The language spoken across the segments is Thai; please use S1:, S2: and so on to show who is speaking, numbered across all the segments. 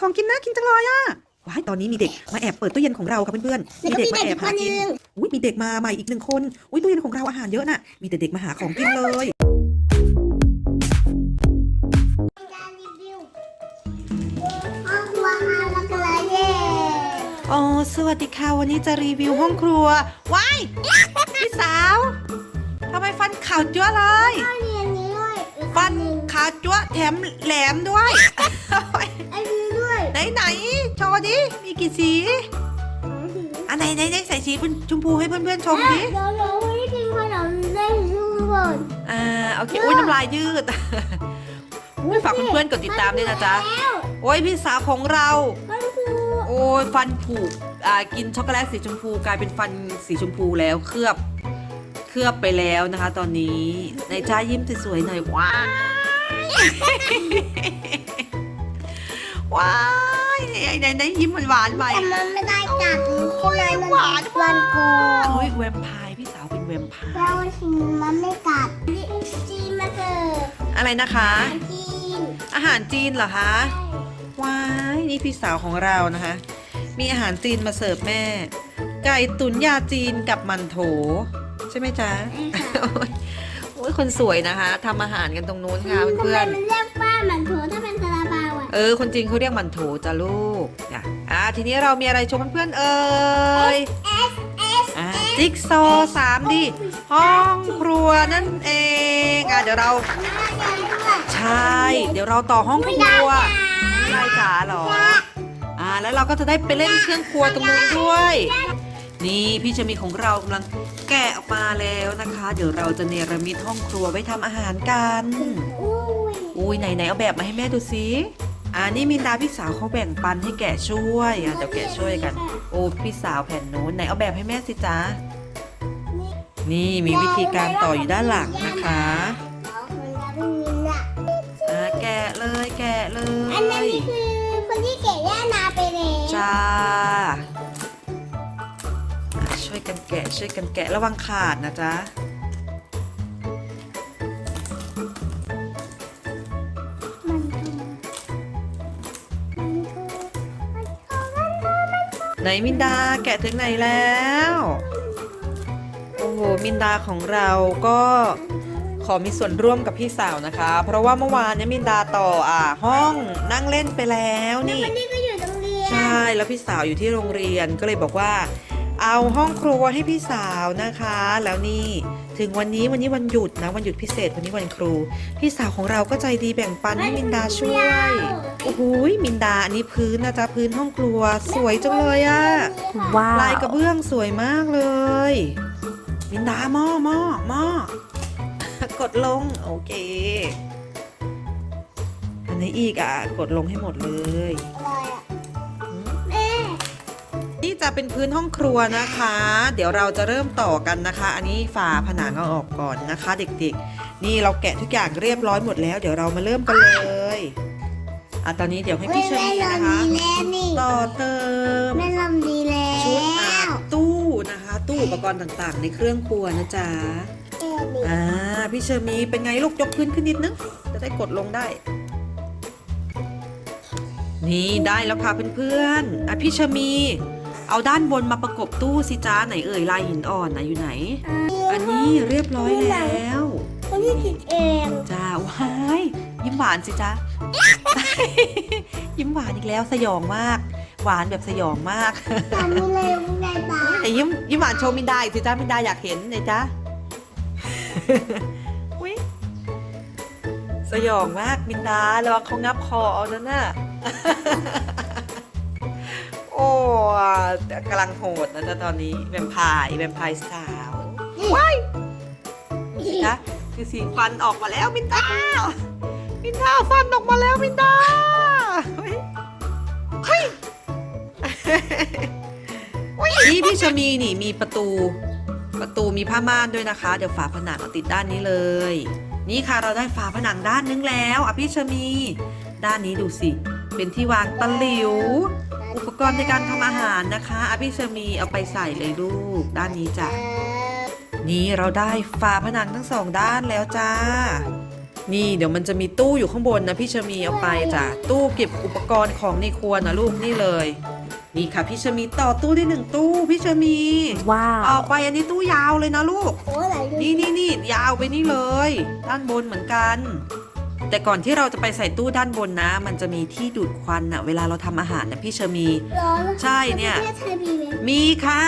S1: ของกินน่ากินจังเลยอะว้ายตอนนี้มีเด็กมาแอบเปิดตู้เย็นของเราค่ะเพื่อนๆ
S2: แล้วก็มีเด็กอีกคนนึง
S1: อุ้ยมีเด็กมาใหม่อีกหนึ่งคนอุ้ยตู้เย็นของเราอาหารเยอะน่ะ มีแต่เด็กมาหาของกินเลย
S2: การรีวิวห้องครัวมาแล้วกันเลยเย้
S1: อ๋อสวัสดีค่ะ วันนี้จะรีวิวห้องครัว ว้าย พี่สาวทำไมฟันขาวจั๊วะเลย
S2: ข้าวเรียนนี้ด้วย
S1: ฟันขาวจั๊วะแถมแหลมด้วย สี อันไหนไหนไหนใส่สีเป็นชมพูให้เพื่อนๆชมดิ
S2: เดี๋ยวเราไม่กินขนมเล่นทุกคน
S1: อ่าโอเคอุ้ยน้ำลายยืดอุ้ยฝากเพื่อนๆกดติดตามด้วยนะจ๊ะ
S2: แล้ว
S1: โอ้ยพี่สาวของเรา
S2: มันคือ
S1: โอ้ยฟันผุอ่ากินช็อกโกแลตสีชมพูกลายเป็นฟันสีชมพูแล้วเคลือบเคลือบไปแล้วนะคะ ตอนนี้ในจ้ายิ้มสวยๆหน่อยว้ายว้าย ไหนไหนยิ้มหวานๆใหม่
S2: แต่มันไม่ได้กัดใช่ไหมมัน
S1: หวาน
S2: มันโกง
S1: โอ้ยแวมไพร์พี่สาวเป็นแวมไพ
S2: แล้ว
S1: ร์
S2: ชิมมันไม่กัดจีนมาเสิร์ฟ
S1: อะไรนะคะ
S2: จีน
S1: อาหารจีนเหรอคะว้ายนี่พี่สาวของเรานะคะ มีอาหารจีนมาเสิร์ฟแม่ ไก่ตุ๋นยาจีนกับมันโถ ใช่ไหมจ๊ะโอ้ยคนสวยนะคะทำอาหารกันตรงนู้นค่ะเพื่อน
S2: ทำไมมันเรียกว่ามันโถถ้าเป็นซาลา เปาอะ
S1: ๆเออ คนจริงเขาเรียกมันโถจ้ะลูกจ้ะอะทีนี้เรามีอะไรชมเพื่อนๆเอ่ย
S2: S S
S1: อะจิ๊กซอว์สามดิห้องครัวนั่นเองอะเดี๋ยวเรา
S2: น่าจะด้วย
S1: ใช่ เดี๋ยวเราต่อห้องครัวไม่ได้จ๋าเหรออ่าแล้วเราก็จะได้ไปเล่นเครื่องครัวตรงนู้นด้วย นี่พี่ชมีของเรากำลังแกะออกมาแล้วนะคะ เดี๋ยวเราจะเนรมิตห้องครัวไว้ทำอาหารกัน
S2: อุ้ย
S1: อุ้ยไหนไหนเอาแบบมาให้แม่ดูสิ อ่านี่มินดาพี่สาวเขาแบ่งปันให้แกะช่วยอะเดี๋ยวแกะช่วยกัน โอ้พี่สาวแผ่นนู้นไหนเอาแบบให้แม่สิจ๊ะนี่มีวิธีการต่ออยู่ด้านหลังนะคะ
S2: เอาคนละเป็นมินอะ
S1: อ่าแกะเลยแกะเล
S2: อันนั้น
S1: ย
S2: นี่คือคนที่เกะย่านาไปแล้ว
S1: จ้าอะช่วยกันแกะช่วยกันแกะระวังขาดนะจ๊ะ ไหนมินดาแกะถึงไหนแล้ว โอ้โหมินดาของเราก็ขอมีส่วนร่วมกับพี่สาวนะคะ เพราะว่าเมื่อวานเนี่ยมินดาต่ออ่าห้องนั่งเล่นไปแล้วนี่
S2: คนนี้ก็อยู่โรงเรียน
S1: ใช่ แล้วพี่สาวอยู่ที่โรงเรียนก็เลยบอกว่า เอาห้องครัวให้พี่สาวนะคะ แล้วนี่ถึงวันนี้วันนี้วันหยุดนะวันหยุดพิเศษวันนี้วันครู พี่สาวของเราก็ใจดีแบ่งปันให้มินดาช่วย โอ้โหมินดาอันนี้พื้นนะจ๊ะพื้นห้องครัวสวยจังเลยอะ
S2: ว้า
S1: ลายกระเบื้องสวยมากเลย มินดาหม้อหม้อหม้อกดลงโอเค อันไหนี้อีกอะกดลงให้หมดเลย จะเป็นพื้นห้องครัวนะคะ เดี๋ยวเราจะเริ่มต่อกันนะคะ อันนี้ฝาผนังเอาออกก่อนนะคะ เด็กๆ นี่เราแกะทุกอย่างเรียบร้อยหมดแล้ว เดี๋ยวเรามาเริ่มกันเลยอะตอนนี้เดี๋ยวให้พี่เชอ
S2: แม่
S1: รี่
S2: ล
S1: นะคะำ
S2: ดีแล้วนี่
S1: ต่อเติม
S2: แม่ลำดีแล้ว
S1: ชุดอาบตู้นะคะ ตู้อุปกรณ์ต่างๆ ในเครื่องครัวนะจ๊ะ
S2: แม่นี่
S1: อ่าพี่เชอร์มีเป็นไงลูกยกพื้นขึ้นนิดนึงจะได้กดลงได้ นี่ได้แล้วค่ะเพื่อนๆอะพี่เชอร์มี เอาด้านบนมาประกบตู้สิจ้าไหนเอ่ยลายหินอ่อนนะอยู่ไหน อันนี้เรียบร้อยแล้ว
S2: คนที่ติดเอง
S1: จ้าว้ายยิ้มหวานสิจ้ายิ้มหวานอีกแล้วสยองมาก หวานแบบสยองมาก
S2: ทำไม่เร็วไม่ได้ตา
S1: แต่ยิ้มยิ้มหวานโชว์มินดาอีกสิจ้ามินดาอยากเห็นเลยจ้าอุ๊ยสยองมากมินดาระวังเขางับคอเอานั่นน่ะ โอ้แต่กำลังโหดนะจ๊ะตอนนี้แวมไพร์แวมไพร์สาวว้ายดูสิคะคือสีฟันออกมาแล้วมินดามินดาฟันออกมาแล้วมินดาเฮ้ยเฮ้ยนี่พี่ชะมีนี่มีประตู ประตูมีผ้าม่านด้วยนะคะ เดี๋ยวฝาผนังเอาติดด้านนี้เลย นี่ค่ะเราได้ฝาผนังด้านนึงแล้วอะพี่ชะมี ด้านนี้ดูสิ เป็นที่วางตะหลิว อุปกรณ์ในการทำอาหารนะคะอะพี่ชะมีเอาไปใส่เลยลูก ด้านนี้จ้ะ นี่เราได้ฝาผนังทั้งสองด้านแล้วจ้า นี่เดี๋ยวมันจะมีตู้อยู่ข้างบนนะพี่ชะมีเอาไปจ้ะ ตู้เก็บอุปกรณ์ของในครัวนะลูกนี่เลย นี่ค่ะพี่ชะมีต่อตู้ได้หนึ่งตู้พี่ชะมี
S3: ว้า
S1: ต่อ
S3: ว
S1: ไปอันนี้ตู้ยาวเลยนะลูก
S2: โอ้ยไหลดู
S1: นี่นี่นี่ยาวไปนี่เลย ด้านบนเหมือนกัน แต่ก่อนที่เราจะไปใส่ตู้ด้านบนนะ มันจะมีที่ดูดควันอะเวลาเราทำอาหารนะพี่เชอมี
S2: ร้อน
S1: ใช่เนี่ย
S2: ประเทศไทยมีไหม
S1: มีค่ะ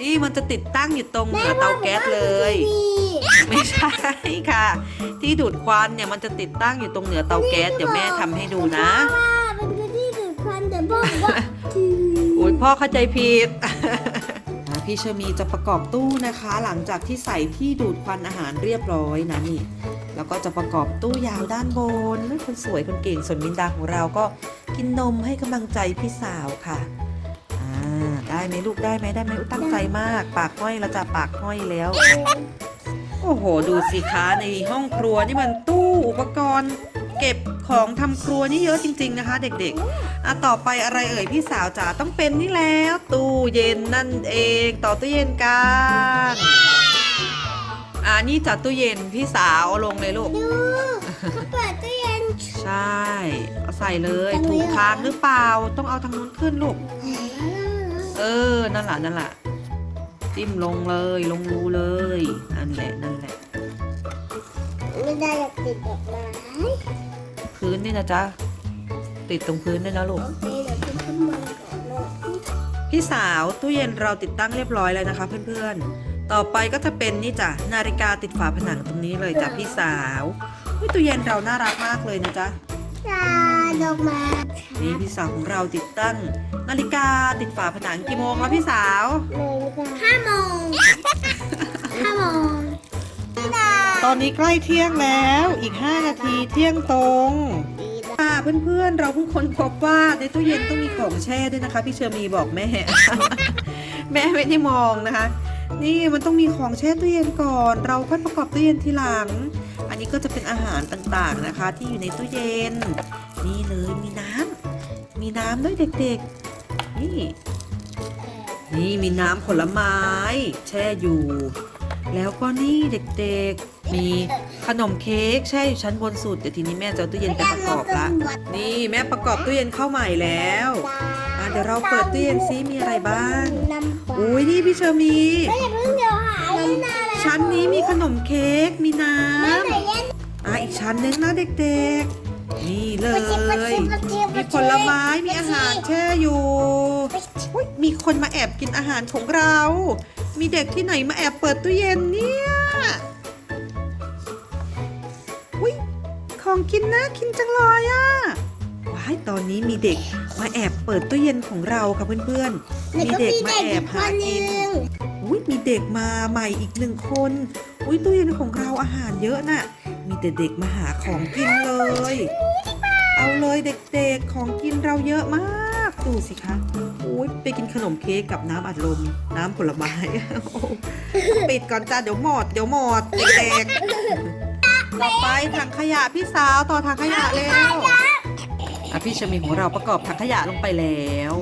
S1: นี่มันจะติดตั้งอยู่ตรงเหนือเตาแก๊สเลย
S2: มี
S1: ไม่ใช่ค่ะ ที่ดูดควันเนี่ยมันจะติดตั้งอยู่ตรงเหนือเตาแก๊สเดี๋ยวแม่ทำให้ดูนะ
S2: ว่าเป็นพื้นที่ดูดควันแต่พ่อบอกว่าถือ
S1: อุ้ยพ่อเข้าใจผิด อะพี่เชอมีจะประกอบตู้นะคะ หลังจากที่ใส่ที่ดูดควันอาหารเรียบร้อยนะนี่ แล้วก็จะประกอบตู้ยาวด้านบนนี่คนสวยคนเก่งส่วนมินดาของเราก็กินนมให้กำลังใจพี่สาวค่ะอ่าได้ไหมลูกได้ไหมได้ไหมอุ๊ยตั้งใจมาก ปากห้อยแล้วจะปากห้อยแล้ว โอ้โห ดูสิคะในห้องครัวนี่มันตู้อุปกรณ์ เก็บของทำครัวนี่เยอะจริง ๆนะคะ เด็กๆอะต่อไปอะไรเอ่ยพี่สาวจ๋าต้องเป็นนี่แล้ว ตู้เย็นนั่นเอง ต่อตู้เย็นกัน อ่านี่จัดตู้เย็นพี่สาวเอาลงเลยลูก
S2: ดูเขาเปิดตู้เย็น
S1: ใช่เอาใส่เลย
S2: จังเลย
S1: ถูก
S2: เหรอ
S1: ทางหรือเปล่าต้องเอาทางนู้นขึ้นลูก เออนั่นแหละนั่นแหละจิ้มลงเลยลงรูเลยนั่นแหละนั่นแหละ
S2: ไม่ได้อยากติดดอกไม้
S1: พื้นนี่นะจ๊ะติดตรงพื้นด้วยนะลูก
S2: โอเคเดี๋ยวขึ้นขึ้นมาก่อนนะ
S1: พี่สาวตู้เย็นเราติดตั้งเรียบร้อยแล้วนะคะเพื่อนๆ ต่อไปก็จะเป็นนี่จ้ะนาฬิกาติดฝาผนังตรงนี้เลยจ้ะพี่สาวเฮ้ยตู้เย็นเราน่ารักมากเลยนะจ๊ะ
S2: จ้าดอกไม้
S1: นี่พี่สาวของเราติดตั้ง นาฬิกาติดฝาผนังกี่โมงแล้วพี่สาว
S2: เลยห้าโมงห้าโมงไม่ได้
S1: ตอนนี้ใกล้เที่ยงแล้วอีก 5 นาทีเที่ยงตรงค่ะเพื่อนๆ เราเพิ่งค้นพบว่าในตู้เย็นต้องมีของแช่ด้วยนะคะ พี่เชอร์มีบอกแม่ แม่ไม่ได้มองนะคะ นี่มันต้องมีของแช่ตู้เย็นก่อน เราค่อยประกอบตู้เย็นทีหลัง อันนี้ก็จะเป็นอาหารต่างๆนะคะ ที่อยู่ในตู้เย็น นี่เลยมีน้ำมีน้ำด้วยเด็กๆ นี่ นี่มีน้ำผลไม้ แช่อยู่ แล้วก็นี่เด็กๆมีขนมเค้กแช่อยู่ชั้นบนสุดเดี๋ยวทีนี้แม่จะเอาตู้เย็นไปประกอบละนี่แม่ประกอบตู้เย็นเข้าใหม่แล้ว ดี๋ยวเราเปิดตู้เย็นซิมีอะไรบ้าง
S2: น้ำปลา
S1: อุ้ยนี่พี่เชอร์มี
S2: ไม่อย่าเพิ่งเดี๋ยวหายไม่นานแล้ว
S1: ชั้นนี้มีขนมเค้ก มีน้
S2: แม่ไหนเย็นำ
S1: อะอีกชั้นนึงนะเด็กๆ นี่เล
S2: ปะชิบปะ
S1: ย
S2: ชิบปะชิบ
S1: มีผลไม้ มีอาหารแช่อยู่อุ๊ยมีคนมาแอบกินอาหารของเรา มีเด็กที่ไหนมาแอบเปิดตู้เย็นเนี่ยอุ้ยของกินน่ากินจังเลยอะว้ายตอนนี้มีเด็กมาแอบเปิดตู้เย็นของเราค่ะเพื่อนๆ มีเด็กมาแอบหากินอุ้ยมีเด็กมาใหม่อีกหนึ่งคน อุ้ยตู้เย็นของเราอาหารเยอะน่ะ มีแต่เด็กมาหาของกินเลย เอาเลยเด็กๆของกินเราเยอะมากดูสิคะอุ้ยไปกินขนมเค้กกับน้ำอัดลม น้ำผลไม้โอ้ปิดก่อนจ้าเดี๋ยวหมดเดี๋ยวหมดเด็กๆต่อไปถังขยะพี่สาวต่อถังขยะเร็วอะ พี่ชมีของเราประกอบถังขยะลงไปแล้ว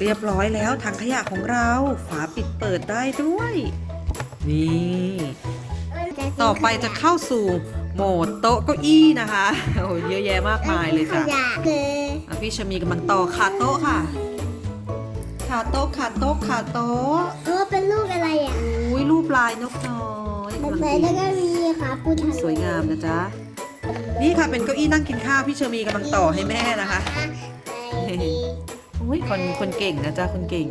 S1: เรียบร้อยแล้วถังขยะของเรา ฝาปิดเปิดได้ด้วย นี่ ต่อไปจะเข้าสู่โหมดโต๊ะเก้าอี้นะคะโอ้ยเยอะแยะมากมายเลยจ้ะ
S2: ขยะเลย
S1: อะพี่ชมีกำลังต่อขาโต๊ะค่ะขาโต๊ะขาโต๊ะขาโต๊ะ
S2: เออเป็นลูกอะไรอะ
S1: อุ้ยรูปลายนกน้อย
S2: มัน
S1: กำลัง
S2: ไป
S1: ดี
S2: แล้วก็มีขาปูถัง
S1: สวยงามนะจ๊ะ นี่ค่ะเป็นเก้าอี้นั่งกินข้าวพี่เชอมีกำลังต่อให้แม่นะคะอุ้ยคนคนเก่งนะจ๊ะคนเก่ง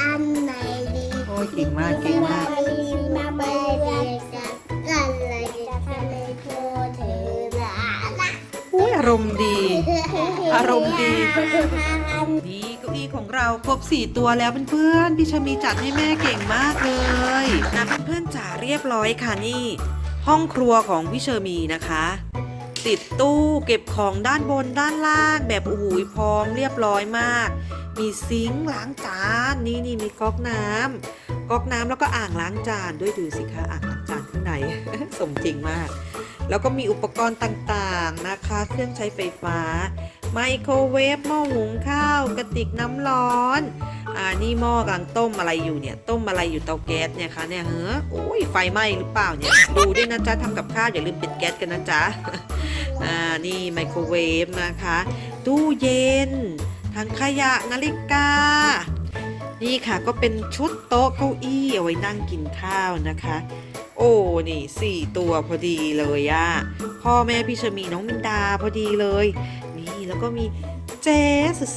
S2: อันไหนดี
S1: โอ้ยเก่งมากเก่งมาก
S2: มาไปเรียนกันอะไรจะทำให้โคเธอละ
S1: อุ้ยอารมณ์ดี อารมณ์ดี นี่เก้าอี้ของเราครบ4ตัวแล้วเพื่อนๆพี่ชามีจัดให้แม่เก่งมากเลยนะเพื่อนๆจ๋าเรียบร้อยค่ะนี่ ห้องครัวของพี่เชอมีนะคะ ติดตู้เก็บของด้านบนด้านล่างแบบโอ้โหพร้อมเรียบร้อยมาก มีซิงค์ล้างจานนี่นี่มีก๊อกน้ำก๊อกน้ำแล้วก็อ่างล้างจานด้วยดูสิคะอ่างล้างจานข้างในสมจริงมาก แล้วก็มีอุปกรณ์ต่างๆนะคะ เครื่องใช้ไฟฟ้า ไมโครเวฟหม้อหุงข้าวกระติกน้ำร้อนอ่านี่หม้อกำลังต้มอะไรอยู่เนี่ย ต้มอะไรอยู่เตาแก๊สเนี่ยคะเนี่ยเฮ้อโอ้ยไฟไหม้หรือเปล่าเนี่ยดูด้วยนะจ๊ะทำกับข้าวอย่าลืมปิดแก๊สกันนะจ๊ะอ่านี่ไมโครเวฟนะคะ ตู้เย็นถังขยะนาฬิกา นี่ค่ะก็เป็นชุดโต๊ะเก้าอี้เอาไว้นั่งกินข้าวนะคะ โอ้นี่สี่ตัวพอดีเลยอะพ่อแม่พี่ชมีน้องมินดาพอดีเลย แล้วก็มีเจ๊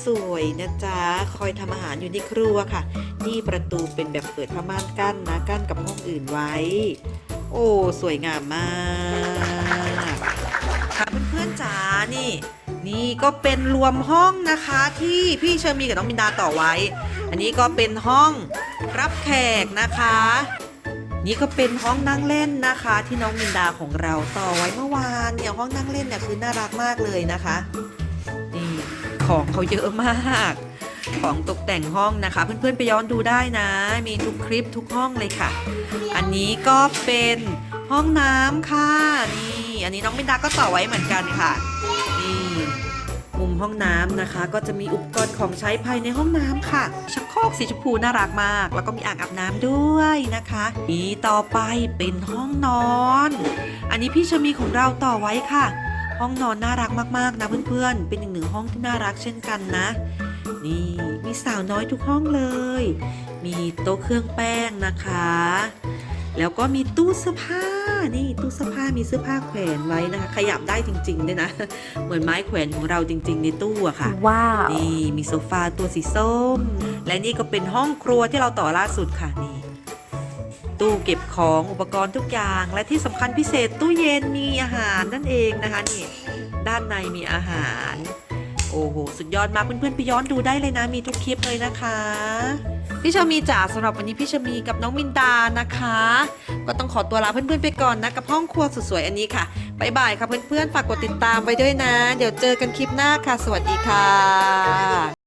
S1: สวยๆนะจ๊ะ คอยทำอาหารอยู่ในครัวค่ะ นี่ประตูเป็นแบบเปิดผ้าม่านกั้นนะกั้นกับห้องอื่นไว้ โอ้ สวยงามมากค่ะเพื่อนๆจ๋านี่ นี่ก็เป็นรวมห้องนะคะที่พี่เชอร์มีกับน้องมินดาต่อไว้ อันนี้ก็เป็นห้องรับแขกนะคะนี่ก็เป็นห้องนั่งเล่นนะคะ ที่น้องมินดาของเราต่อไว้เมื่อวานเนี่ยห้องนั่งเล่นเนี่ยคือน่ารักมากเลยนะคะ ของเขาเยอะมาก ของตกแต่งห้องนะคะ เพื่อนๆไปย้อนดูได้นะ มีทุกคลิปทุกห้องเลยค่ะ อันนี้ก็เป็นห้องน้ำค่ะนี่อันนี้น้องมินดาก็ต่อไว้เหมือนกันค่ะนี่มุมห้องน้ำนะคะ ก็จะมีอุปกรณ์ของใช้ภายในห้องน้ำค่ะ ชักโครกสีชมพูน่ารักมาก แล้วก็มีอ่างอาบน้ำด้วยนะคะนี่ต่อไปเป็นห้องนอน อันนี้พี่ชมีของเราต่อไว้ค่ะ ห้องนอนน่ารักมากๆนะเพื่อนๆ เป็นอีกหนึ่งห้องที่น่ารักเช่นกันนะ นี่มีสาวน้อยทุกห้องเลย มีโต๊ะเครื่องแป้งนะคะ แล้วก็มีตู้เสื้อผ้านี่ตู้เสื้อผ้ามีเสื้อผ้าแขวนไว้นะคะ ขยับได้จริงๆด้วยนะ เหมือนไม้แขวนของเราจริง ๆ ในตู้อะค่ะ
S2: ว้าว
S1: นี่มีโซฟาตัวสีส้ม และนี่ก็เป็นห้องครัวที่เราต่อล่าสุดค่ะนี่ ตู้เก็บของอุปกรณ์ทุกอย่าง และที่สำคัญพิเศษตู้เย็นมีอาหารนั่นเองนะคะนี่ด้านในมีอาหาร โอ้โหสุดยอดมากเพื่อนๆไปย้อนดูได้เลยนะมีทุกคลิปเลยนะคะพี่ชามีจ๋าสำหรับวันนี้พี่ชามีกับน้องมินดานะคะ ก็ต้องขอตัวลาเพื่อนๆไปก่อนนะกับห้องครัวสุดสวยอันนี้ค่ะบ๊ายบายค่ะเพื่อนๆฝากกดติดตามไว้ด้วยนะ เดี๋ยวเจอกันคลิปหน้าค่ะ สวัสดีค่ะ